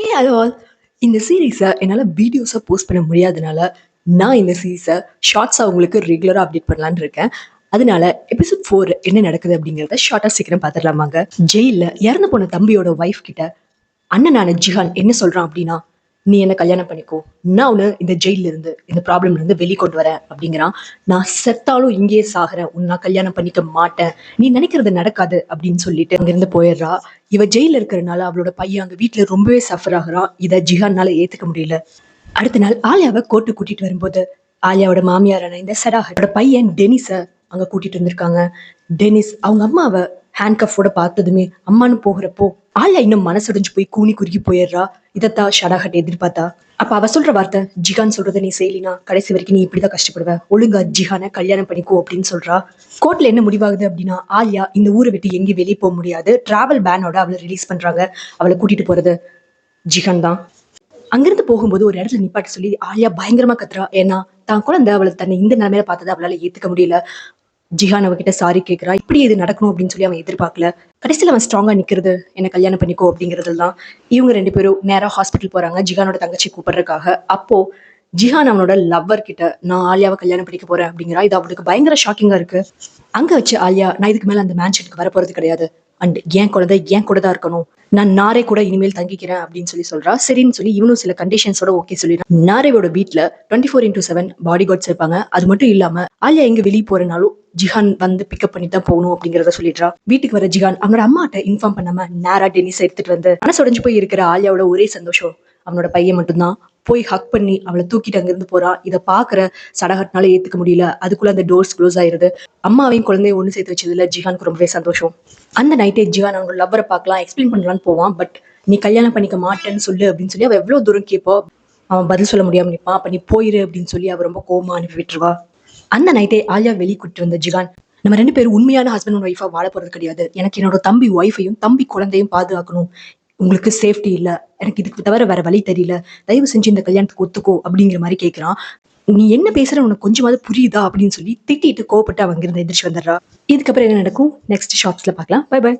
Hey hello all இந்த சீரீஸை என்னால் வீடியோஸை போஸ்ட் பண்ண முடியாதனால நான் இந்த சீரீஸை ஷார்ட்ஸாக உங்களுக்கு ரெகுலராக அப்டேட் பண்ணலான்னு இருக்கேன். அதனால எபிசோட் ஃபோர் என்ன நடக்குது அப்படிங்கிறத ஷார்ட்டாக சீக்கிரம் பார்த்துடலாமாங்க ஜெயிலில் இறந்து போன தம்பியோட ஒய்ஃப் கிட்ட அண்ணனான ஜிஹான் என்ன சொல்கிறான் அப்படின்னா நீ என்ன கல்யாணம் பண்ணிக்கோ. நான் உன்னை இந்த ஜெயில இருந்து இந்த ப்ராப்ளம்ல இருந்து வெளிக்கொண்டு வரேன் அப்படிங்கிறான். நான் செத்தாலும் இங்கேயே சாகிறேன். உன்னை நான் கல்யாணம் பண்ணிக்க மாட்டேன். நீ நினைக்கிறது நடக்காது அப்படின்னு சொல்லிட்டு அங்கிருந்து போயிடுறா. இவ ஜெயில இருக்கிறனால அவளோட பையன் அங்க வீட்டுல ரொம்பவே சஃபர் ஆகுறான். இதை ஜிஹான்னால ஏத்துக்க முடியல. அடுத்த நாள் ஆலியாவை கோர்ட்டு கூட்டிட்டு வரும்போது ஆலியாவோட மாமியாரான இந்த சடாஹோட பையன் டெனிஸ அங்க கூட்டிட்டு வந்திருக்காங்க. டெனிஸ் அவங்க அம்மாவை ஹேண்ட்கஃபோட பார்த்ததுமே அம்மான்னு போகிறப்போ ஆலியா இன்னும் மனசடைஞ்சு போய் கூனி குறுகி போயிடுறா. இதைத்தான் ஷடாகட் எதிர்பார்த்தா. அப்ப அவ சொல்ற வார்த்தை ஜிகான் சொல்றதை நீ செய்யலினா கடைசி வரைக்கும் நீ இப்படிதான் கஷ்டப்படுவ. ஒழுங்கா ஜிகான கல்யாணம் பண்ணிக்கோ அப்படின்னு சொல்றா. கோர்ட்ல என்ன முடிவாகுது அப்படின்னா ஆலியா இந்த ஊரை விட்டு எங்கேயும் வெளியே போக முடியாது. டிராவல் பேனோட அவளை ரிலீஸ் பண்றாங்க. அவளை கூட்டிட்டு போறது ஜிகான் தான். அங்கிருந்து போகும்போது ஒரு இடத்துல நிப்பாட்ட சொல்லி ஆலியா பயங்கரமா கத்துறா. ஏன்னா தான் குழந்தை அவளை தன்னை இந்த நிலைமையில பார்த்ததை அவளால ஏத்துக்க முடியல. ஜிஹான் அவகிட்ட சாரி கேட்கறா இப்படி இது நடக்கணும் அப்படின்னு சொல்லி அவன் எதிர்பார்க்கல. கடைசியில் அவன் ஸ்ட்ராங்கா நிக்கிறது என்ன கல்யாணம் பண்ணிக்கோ அப்படிங்கிறதுல தான் இவங்க ரெண்டு பேரும் நேரா ஹாஸ்பிட்டல் போறாங்க ஜிஹானோட தங்கச்சி கூப்பிடுறதுக்காக. அப்போ ஜிஹான் அவனோட லவ்வர் கிட்ட நான் ஆலியாவை கல்யாணம் பண்ணிக்க போறேன் அப்படிங்கிறா. இது அவளுக்கு பயங்கர ஷாக்கிங்கா இருக்கு. அங்க வச்சு ஆலியா நான் இதுக்கு மேல அந்த மேன்ஷனுக்கு வர போறது கிடையாது. அண்ட் என் குழந்தை என் கூட தான் இருக்கணும். நான் நாரே கூட இனிமேல் தங்கிக்கிறேன் அப்படின்னு சொல்லி சொல்றா. சரின்னு சொல்லி இவனும் சில கண்டிஷன்ஸோட ஓகே சொல்லிடுறான் நாரேவோட வீட்ல twenty four into seven body guards இருப்பாங்க. அது மட்டும் இல்லாம ஆலியா எங்க வெளியே போறனாலும் ஜிஹான் வந்து பிக்கப் பண்ணி தான் போகணும் அப்படிங்கறத சொல்லிடுறா. வீட்டுக்கு வர ஜிஹான் அவனோட அம்மாட்ட இன்ஃபார்ம் பண்ணாம நேரா டென்னிஸ் எடுத்துட்டு வந்து மனசுடைஞ்சு போய் இருக்கிற ஆலியாவோட ஒரே சந்தோஷம். அவனோட பையன் மட்டும்தான். போய் ஹக் பண்ணி அவளை தூக்கிட்டு அங்கிருந்து போறா. இதை பாக்குற சடகட்னால ஏத்துக்க முடியல. அதுக்குள்ள அந்த டோர்ஸ் க்ளோஸ் ஆயிருது. அம்மாவையும் குழந்தைய ஒண்ணு சேர்த்து வச்சதுல ஜிஹானுக்கு ரொம்பவே சந்தோஷம். அந்த நைட்டே ஜிஹான் அவனோட லவ்வரை பார்க்கலாம் எக்ஸ்பிளைன் பண்ணலான்னு போவான். பட் நீ கல்யாணம் பண்ணிக்க மாட்டேன்னு சொல்லு அப்படின்னு சொல்லி அவ எவ்வளவு தூரம் கேட்போ? அவன் பதில் சொல்ல முடியாம நிப்பான் அப்ப நீ போயிரு அப்படின்னு சொல்லி அவ ரொம்ப கோமா அனுப்பி விட்டுருவா அந்த நைட்டே ஆலியா வெளியே வந்த ஜிகான் நம்ம ரெண்டு பேரும் உண்மையான ஹஸ்பண்ட் அண்ட் ஒய்ஃபா வாழ போறது கிடையாது. எனக்கு என்னோட தம்பி ஒய்ஃபையும் தம்பி குழந்தையும் பாதுகாக்கணும். உங்களுக்கு சேஃப்டி இல்ல. எனக்கு இதுக்கு தவிர வேற வழி தெரியல. தயவு செஞ்சு இந்த கல்யாணத்துக்கு ஒத்துக்கோ அப்படிங்கிற மாதிரி கேட்கிறான் நீ என்ன பேசுற உனக்கு கொஞ்சமாவது புரியுதா அப்படின்னு சொல்லி திட்டிட்டு கோவப்பட்டு அவங்க இருந்து எந்திரிச்சு வந்துடுறா. இதுக்கப்புறம் என்ன நடக்கும்? நெக்ஸ்ட் ஷார்ட்ஸ்ல பார்க்கலாம். By by